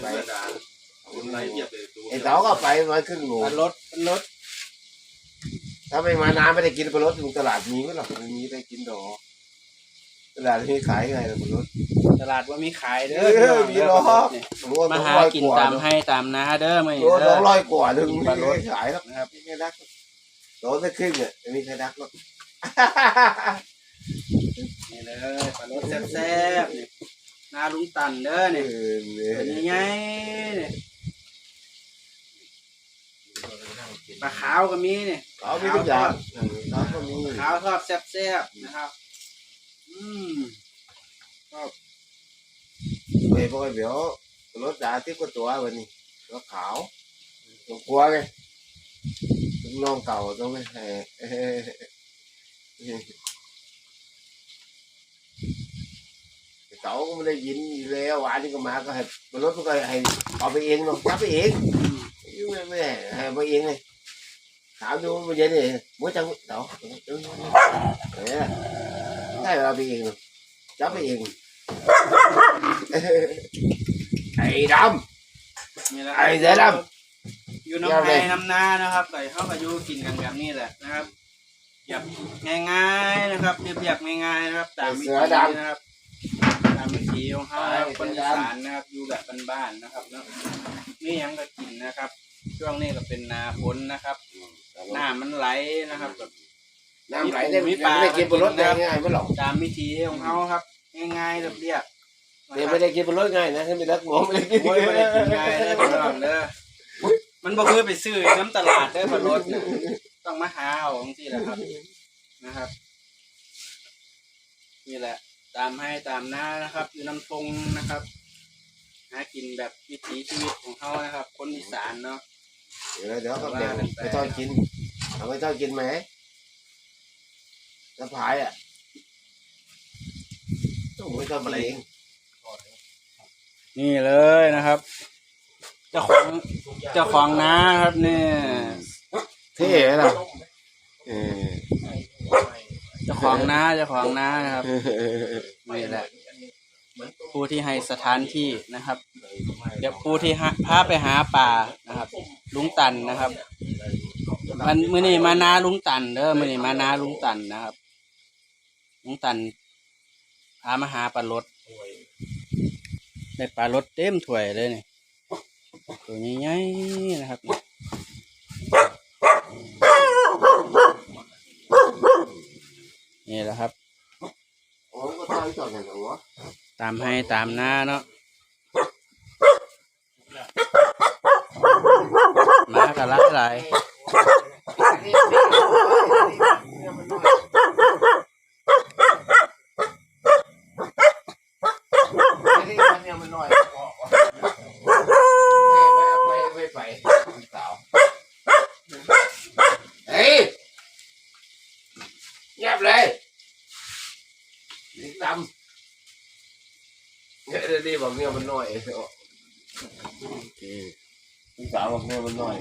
ไปคนไรเทียบเลยดูไอ้เต๋าก็ไปมาครึ่งโลปลารสปลารสถ้าไม่มาน้ำไม่ได้กินปลารสถึงตลาดมีไหมหรอกไม่มีได้กินดอกตลาดที่ขายไงล่ะปลารสตลาดว่ามีขายเด้เอออมีหรอเนี่ยโอ้โมาหากินตามให้ตามนาเด้อไม่โลสเด้อองร้อยกว่าถึงมีมีปลารสขายแล้วนะครับไม่ใช่รักโลละครึ่งอะไม่มีใครรักหรอกนี่เลยปลารสแซ่บๆนี่นาลุงตันเด้อเอนี่อเนี่ยเป็นยังไงนี่ปลาขาวก็มีนี่เขามีทุกอย่างเออเขาก็มีขาวทอดแซ่บๆนะครับ อืมไปพวกไอ้เดี๋ยวรถด่าที่ก็ตัววันนี้รถขาวตัวกลัวไงลูกน้องเก่าต้องไม่ให้เอ้ยเก่าก็ไม่ได้ยินอยู่แล้วหวานนี่ก็มาก็ให้รถมันก็ให้เอาไปเองหรอกจับไปเองยุ่งไม่ได้ให้ไปเองเลยถามดูมันเย็นเลยมือจังเต่าเนี่ยได้เอาไปเองหรอกจับไปเองไอ้ดนี่แหละไอ้เสือดอยู่น้ำไห้น้ำนานะครับไก่เข้ากับยูกินกันแบบนี้แหละนะครับแบบง่ายๆนะครับเรียบๆง่ายๆนะครับตามวิธีนะครับ ตามวิธีของเขานะครับคนอีสานนะครับอยู่แบบบ้านๆนะครับเนาะนี่ยังก็กินนะครับ ช่วงนี้ก็เป็นนาฝนนะครับำน้ำมันไหลนะครับแบบน้ำไหลได้มีมีปปลาลาไม่ได้กินบนรถได้ง่ายไม่หรอกตามวิธีของเขาครับ ง่ายๆเรียบๆนะเดี๋ยวครัไม่บได้กินบนรถง่ายนะถ้าไม่รักหมอไม่ได้กินโอ้ยไม่ได้กินง่ายเด้อพี่น้องเด้อมันบ่คือไปซื้อน้ำตลาดเด้อปลารสน่ะต้องมาหาเอาจังซี่แหละครับนะครับ นี่แหละ ตามให้ตามหน้านะครับ อยู่น้ำทงนะครับ หากินแบบวิถีชีวิตของเขานะครับ คนอีสานเนาะ เดี๋ยวเดี๋ยวก็เดี๋ยวไม่ต้องกินเอาไม่ต้องกินไหมสะพายอะต้องไม่ต้องมาเองนี่เลยนะครับ เจ้าของเจ้าของน้าครับเนี่ยเท่เหรอเออเจ้า ของน้าเจ้าของน้านะครับนี่แหละ ผู้ที่ให้สถานที่นะครับ เดี๋ยวผู้ที่หาพาไปหาป่านะครับ ลุงตันนะครับ มันมื้อนี้มานาลุงตันเด้อมื้อนี้มานาลุงตันนะครับ ลุงตันพามาหาปลารดได้ปลารดเต็มถ้วยเลยนี่ตัวใหญ่ๆนะครับ นี่แหละครับ โอ้ก็ต้องจอดกันเหรอวะตามให้ตามหน้าเนาะหมาก็หลายหลาย ไม่ได้มันเนี่ยมันน้อยไม่ไม่ไปสาวเฮ้ยเงียบเลย ลิ้นดำเนี่ยดีบอกเนี่ยมันน้อยพี่สาวบอกเนี่ยมันน้อย